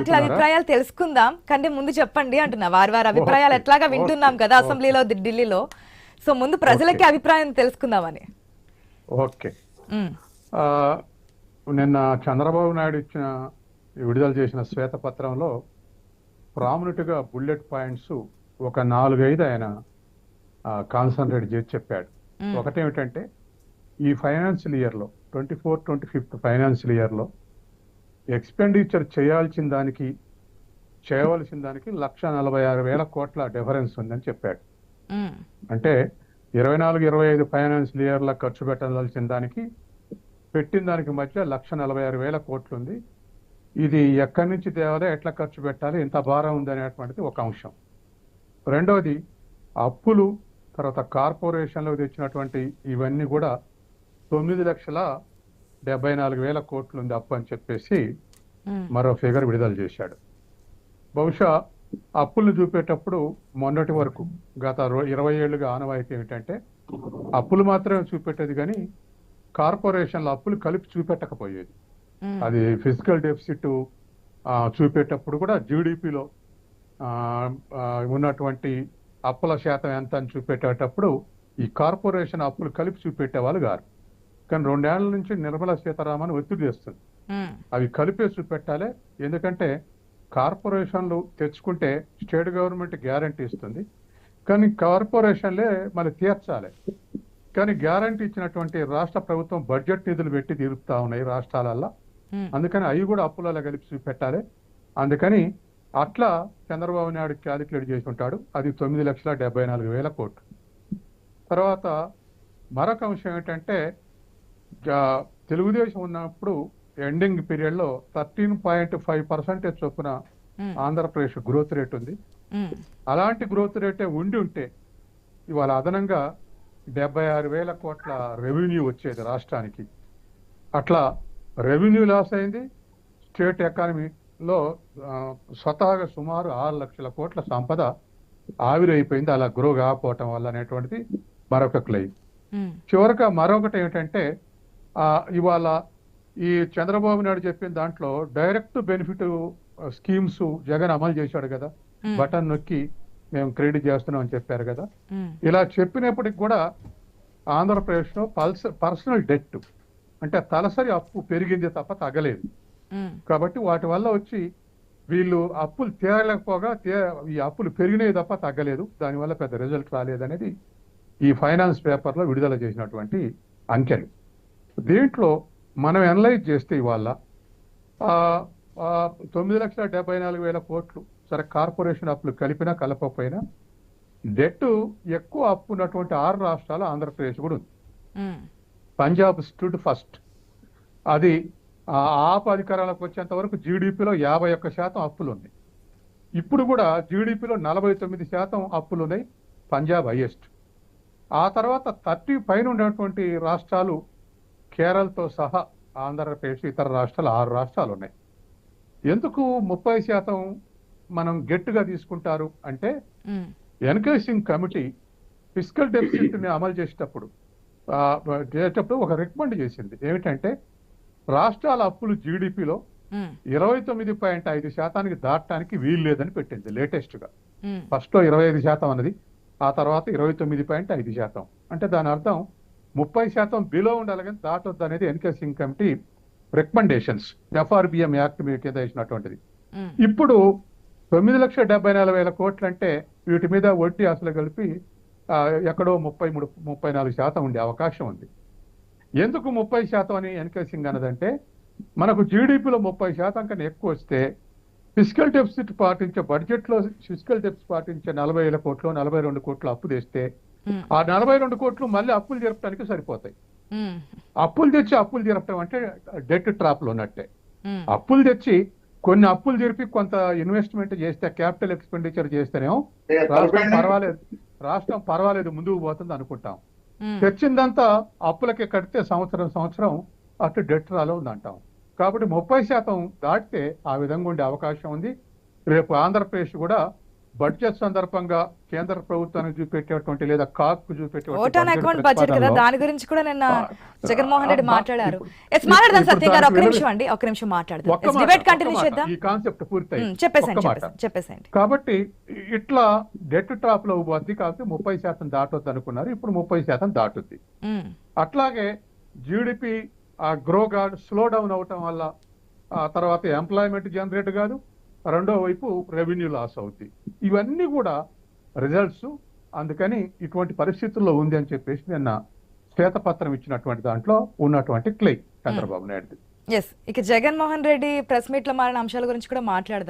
అడుగుతున్నారా? అభిప్రాయాలు తెలుసుకుందాం. కంటే ముందు చెప్పండి అంటున్నా. వారి వారి అభిప్రాయాలు ఎట్లాగా వింటున్నాం కదా. అసెంబ్లీలో ఢిల్లీలో. సో ముందు ప్రజలకి అభిప్రాయం తెలుసుకుందామని. ఓకే. నిన్న చంద్రబాబు నాయుడు ఇచ్చిన విడుదల చేసిన శ్వేతపత్రంలో ప్రామినెంట్గా బుల్లెట్ పాయింట్స్ ఒక నాలుగైదు ఆయన కాన్సన్ట్రేట్ చేసి చెప్పాడు. ఒకటేమిటంటే ఈ ఫైనాన్షియల్ ఇయర్లో twenty four twenty fifth financial ఇయర్లో ఎక్స్పెండిచర్ చేయాల్సిన దానికి చేయవలసిన దానికి లక్ష నలభై ఆరు వేల కోట్ల డిఫరెన్స్ ఉందని చెప్పాడు. అంటే ఇరవై నాలుగు ఇరవై ఐదు ఫైనాన్షియల్ ఇయర్ల ఖర్చు పెట్టాల్సిన దానికి పెట్టిన దానికి మధ్య లక్ష నలభై ఆరు వేల కోట్లు ఉంది ఇది ఎక్కడి నుంచి తేవాలి ఎట్లా ఖర్చు పెట్టాలి ఇంత భారం ఉంది అనేటువంటిది ఒక అంశం. రెండవది అప్పులు తర్వాత కార్పొరేషన్లకు తెచ్చినటువంటి ఇవన్నీ కూడా తొమ్మిది లక్షల డెబ్బై నాలుగు వేల కోట్లు ఉంది అప్పు అని చెప్పేసి మరో ఫిగర్ విడుదల చేశాడు. బహుశా అప్పులు చూపేటప్పుడు మొన్నటి వరకు గత ఇరవై ఏళ్ళుగా ఆనవాయితీ ఏమిటంటే అప్పులు మాత్రమే చూపెట్టేది కానీ కార్పొరేషన్ల అప్పులు కలిపి చూపెట్టకపోయేది. అది ఫిజికల్ డెఫిసిట్ చూపేటప్పుడు కూడా జీడిపిలో ఉన్నటువంటి అప్పుల శాతం ఎంత అని చూపెట్టేటప్పుడు ఈ కార్పొరేషన్ అప్పులు కలిపి చూపెట్టేవాళ్ళు గారు. కానీ రెండేళ్ళ నుంచి నిర్మలా సీతారామన్ ఒత్తిడి చేస్తుంది. అవి కలిపే చూపెట్టాలి ఎందుకంటే కార్పొరేషన్లు తెచ్చుకుంటే స్టేట్ గవర్నమెంట్ గ్యారంటీ ఇస్తుంది. కానీ కార్పొరేషన్లే మళ్ళీ తీర్చాలి. కానీ గ్యారంటీ ఇచ్చినటువంటి రాష్ట్ర ప్రభుత్వం బడ్జెట్ నిధులు పెట్టి తీరుతా ఉన్నాయి రాష్ట్రాలల్లో. అందుకని అవి కూడా అప్పులలో కలిపి చూపెట్టాలి అందుకని అట్లా చంద్రబాబు నాయుడు క్యాలిక్యులేట్ చేసి ఉంటాడు. అది తొమ్మిది లక్షల డెబ్బై నాలుగు వేల కోట్లు. తర్వాత మరొక అంశం ఏంటంటే తెలుగుదేశం ఉన్నప్పుడు ఎండింగ్ పీరియడ్లో థర్టీన్ పాయింట్ ఫైవ్ పర్సెంటేజ్ చొప్పున ఆంధ్రప్రదేశ్ గ్రోత్ రేట్ ఉంది. అలాంటి గ్రోత్ రేటే ఉండి ఉంటే ఇవాళ అదనంగా డెబ్బై ఆరు వేల కోట్ల రెవెన్యూ వచ్చేది రాష్ట్రానికి. అట్లా రెవెన్యూ లాస్ అయింది. స్టేట్ ఎకానమీలో స్వతహాగా సుమారు ఆరు లక్షల కోట్ల సంపద ఆవిరైపోయింది. అలా గ్రో కాకపోవటం వల్ల అనేటువంటిది మరొక క్లెయిమ్ చివరగా మరొకటి ఏమిటంటే ఇవాళ ఈ చంద్రబాబు నాయుడు చెప్పిన దాంట్లో డైరెక్ట్ బెనిఫిట్ స్కీమ్స్ జగన్ అమలు చేశాడు కదా. బటన్ నొక్కి మేము క్రెడిట్ చేస్తున్నాం అని చెప్పారు కదా. ఇలా చెప్పినప్పటికి కూడా ఆంధ్రప్రదేశ్లో పల్స పర్సనల్ డెట్ అంటే తలసరి అప్పు పెరిగింది తప్ప తగ్గలేదు. కాబట్టి వాటి వల్ల వచ్చి వీళ్ళు అప్పులు తీరలేకపోగా ఈ అప్పులు పెరిగినాయి తప్ప తగ్గలేదు. దానివల్ల పెద్ద రిజల్ట్ రాలేదనేది ఈ ఫైనాన్స్ పేపర్లో విడుదల చేసినటువంటి అంకెలు. దీంట్లో మనం అనలైజ్ చేస్తే ఇవాళ తొమ్మిది లక్షల డెబ్బై నాలుగు వేల కోట్లు సరే కార్పొరేషన్ అప్పులు కలిపినా కలపకపోయినా డెట్ ఎక్కువ అప్పు ఉన్నటువంటి ఆరు రాష్ట్రాలు ఆంధ్రప్రదేశ్ కూడా ఉంది. పంజాబ్ స్టూడ్ ఫస్ట్ అది ఆ ఆప్ అధికారాలకు వచ్చేంత వరకు జీడిపిలో యాభై ఒక్క శాతం అప్పులు ఉన్నాయి. ఇప్పుడు కూడా జీడిపిలో నలభై తొమ్మిది శాతం అప్పులు ఉన్నాయి పంజాబ్ హైయెస్ట్ ఆ తర్వాత థర్టీ పైన ఉన్నటువంటి రాష్ట్రాలు కేరళతో సహా ఆంధ్రప్రదేశ్ ఇతర రాష్ట్రాలు ఆరు రాష్ట్రాలు ఉన్నాయి. ఎందుకు ముప్పై శాతం మనం గట్టిగా తీసుకుంటారు అంటే ఎన్కేసింగ్ కమిటీ ఫిజికల్ డెఫిసిట్ని అమలు చేసేటప్పుడు చేసేటప్పుడు ఒక రికమెండ్ చేసింది. ఏమిటంటే రాష్ట్రాల అప్పులు జీడిపిలో ఇరవై తొమ్మిది పాయింట్ ఐదు శాతానికి దాటడానికి వీలు లేదని పెట్టింది లేటెస్ట్గా ఫస్ట్లో ఇరవై ఐదు శాతం అన్నది ఆ తర్వాత ఇరవై తొమ్మిది పాయింట్ ఐదు శాతం. అంటే దాని అర్థం ముప్పై శాతం బిలో ఉండాలి కానీ దాటొద్దు అనేది ఎన్కేసింగ్ కమిటీ రికమెండేషన్స్ ఎఫ్ఆర్బిఎం యాక్ట్ మీద కింద ఉమ్, ఇప్పుడు తొమ్మిది లక్షల డెబ్బై నాలుగు వేల కోట్లు అంటే వీటి మీద వడ్డీ అసలు కలిపి ఎక్కడో ముప్పై మూడు ముప్పై నాలుగు శాతం ఉండే అవకాశం ఉంది. ఎందుకు ముప్పై శాతం అని ఎన్కేసింగ్ అన్నదంటే మనకు జీడిపిలో ముప్పై శాతం కన్నా ఎక్కువ వస్తే ఫిజికల్ డెఫిసిట్ పాటించే బడ్జెట్లో ఫిజికల్ డెఫిసిట్ పాటించే నలభై వేల కోట్లు నలభై రెండు కోట్లు అప్పు తెస్తే ఆ నలభై రెండు కోట్లు మళ్ళీ అప్పులు జరపడానికి సరిపోతాయి. ఉమ్, అప్పులు తెచ్చి అప్పులు జరపడం అంటే డెట్ ట్రాప్లో ఉన్నట్టే. ఉమ్, అప్పులు తెచ్చి కొన్ని అప్పులు జరిపి కొంత ఇన్వెస్ట్మెంట్ చేస్తే క్యాపిటల్ ఎక్స్పెండిచర్ చేస్తేనేమో రాష్ట్రం పర్వాలేదు. రాష్ట్రం పర్వాలేదు ముందుకు పోతుంది అనుకుంటాం. తెచ్చిందంతా అప్పులకి కడితే సంవత్సరం సంవత్సరం అటు డెట్ రాలో ఉందంటాం. కాబట్టి ముప్పై శాతం దాటితే ఆ విధంగా ఉండే అవకాశం ఉంది. రేపు ఆంధ్రప్రదేశ్ కూడా బడ్జెట్ సందర్భంగా కేంద్ర ప్రభుత్వానికి చూపెట్టేటువంటి లేదా కాక్ చూపెట్టేటువంటి బడ్జెట్ కదా? దాని గురించి కూడా నిన్న జగన్మోహన్ రెడ్డి మాట్లాడారు. ఇప్పుడు- ఎస్ మాట్లాడదాం ఇప్పుడు సత్య గారు ఒక దానికి నిమిషం అండి ఒక నిమిషం మాట్లాడదాం. ఒక్క మాట, డిబేట్ ఒక్క కంటిన్యూ మాట. చేద్దాం. ఈ కాన్సెప్ట్ పూర్తయి కాబట్టి ఇట్లా డెట్ టాప్లో పోద్ది కాబట్టి ముప్పై శాతం దాటొద్దు అనుకున్నారు. ఇప్పుడు ముప్పై శాతం దాటుద్ది. అట్లాగే జీడిపి ఆ గ్రో గాడ్ స్లో డౌన్ అవటం వల్ల ఆ తర్వాత ఎంప్లాయ్మెంట్ జనరేట్ కాదు. రెండో వైపు రెవెన్యూ లాస్ అవుద్ది. ఇవన్నీ కూడా రిజల్ట్స్ అందుకని ఇటువంటి పరిస్థితుల్లో ఉంది అని చెప్పేసి నిన్న శ్వేతపత్రం ఇచ్చినటువంటి దాంట్లో ఉన్నటువంటి క్లెయిమ్ చంద్రబాబు నాయుడు ఎస్ ఇక జగన్మోహన్ రెడ్డి ప్రెస్ మీట్లో మారిన అంశాల గురించి కూడా మాట్లాడదాం.